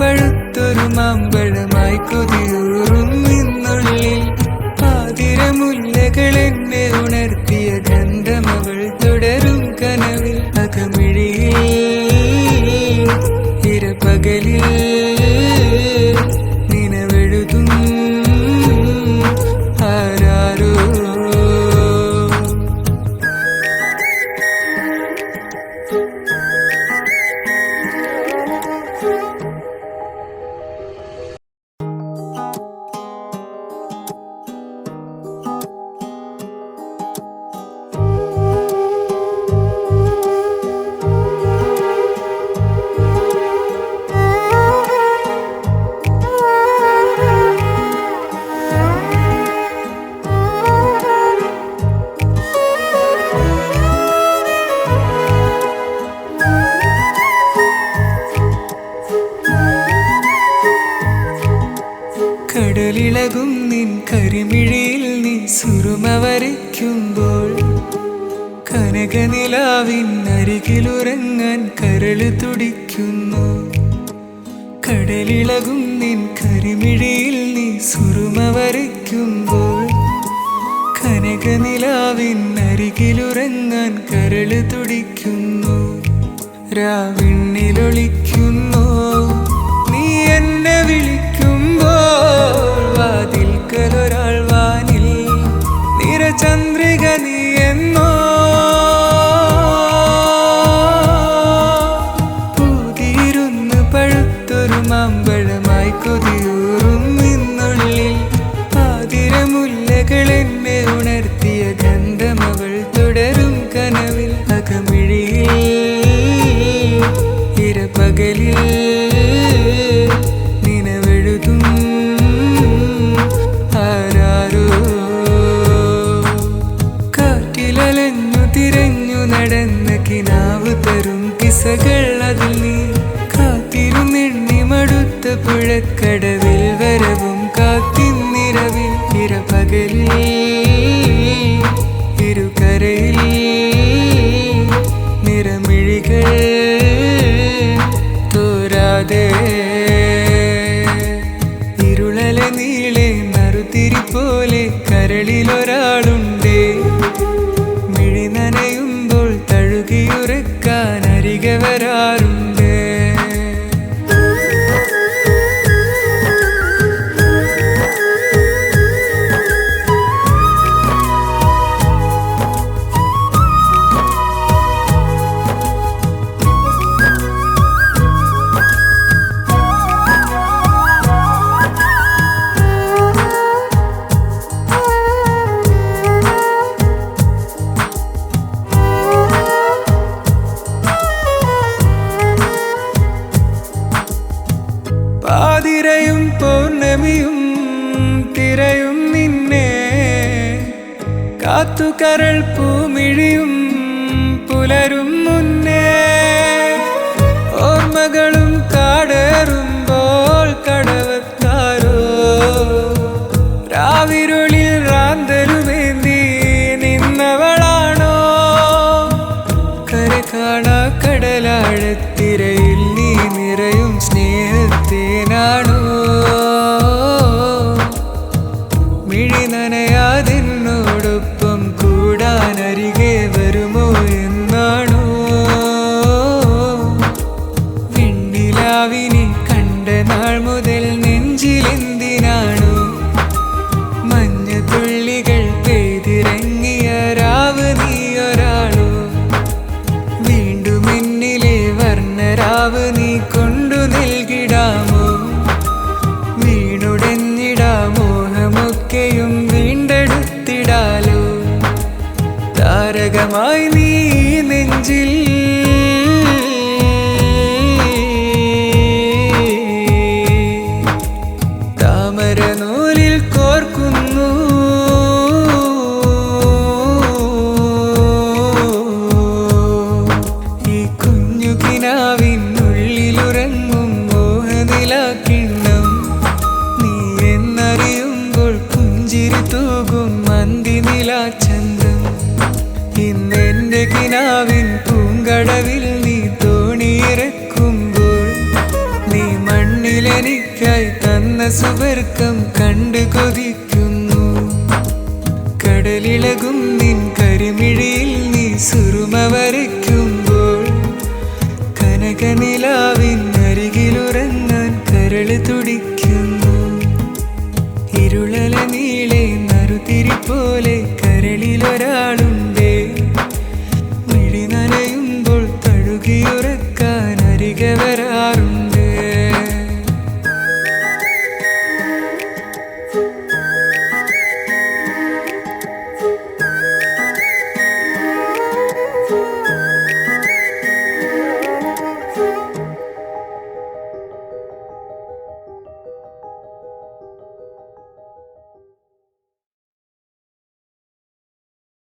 പഴുത്തൊരു മാമ്പഴമായി കൊതിയൂറും നിന്നുള്ളിൽ. പാതിരമുല്ലകൾ എന്നെ ഉണർത്തിയ ഗന്ധമവൾ തുടരും കനവിൽ. അകമിഴിയിൽ ഇരപകലിൽ. കടലിളകും നിൻ കരിമിഴിയിൽ നീ സുറുമ വരയ്ക്കുമ്പോൾ കനകനിലാവിൻ അരികിലുറങ്ങാൻ കരൾ തുടിക്കുന്നു. കടലിളകും നിൻ കരിമിഴിയിൽ നീ സുറുമ വരയ്ക്കുമ്പോൾ കനകനിലാവിൻ അരികിലുറങ്ങാൻ കരൾ തുടിക്കുന്നു. രാവിണ്ണിലൊളിക്കുന്നു. പാതിരമുല്ലകൾ എന്നെ ഉണർത്തിയ തുടരും ആരാരോ. തിരഞ്ഞു നീ. പുഴക്കടവിൽ വരവും കാത്തിന്നിരവിൽ ഇരപകലിൽ ഇരുകരയിൽ നിറമിഴികൾ തോരാതെ. ഇരുളലെ നീളെ നറുതിരി പോലെ കരളിലൊരാളുണ്ടേ. മിഴി നനയുമ്പോൾ തഴുകിയുറക്കാൻ അരികെ വരാറുണ്ട്. തിരയും നിന്നെ. കാത്തുകരൾ പൂമിഴിയും പുലരും മുന്നേ. ഓർമ്മകളും കാടേറുമ്പോൾ കടവത്താരോ. രാവിരുളിൽ റാന്തലുമേന്തി നിന്നവളാണോ? കര കാണാ കടലാഴത്തിരയിൽ നീ നിറയും സ്നേഹത്തേനാണോ? കൊണ്ടു നൽകിടാമോ? വീണുടഞ്ഞിടാ മോഹമൊക്കെയും വീണ്ടെടുത്തിടാലോ? താരകമായി നീ നെഞ്ചിൽ സുവർക്കം കണ്ടു കൊതിക്കുന്നു. കടലിളകും നിൻ കരിമിഴിയിൽ നീ സുറുമ വരയ്ക്കുമ്പോൾ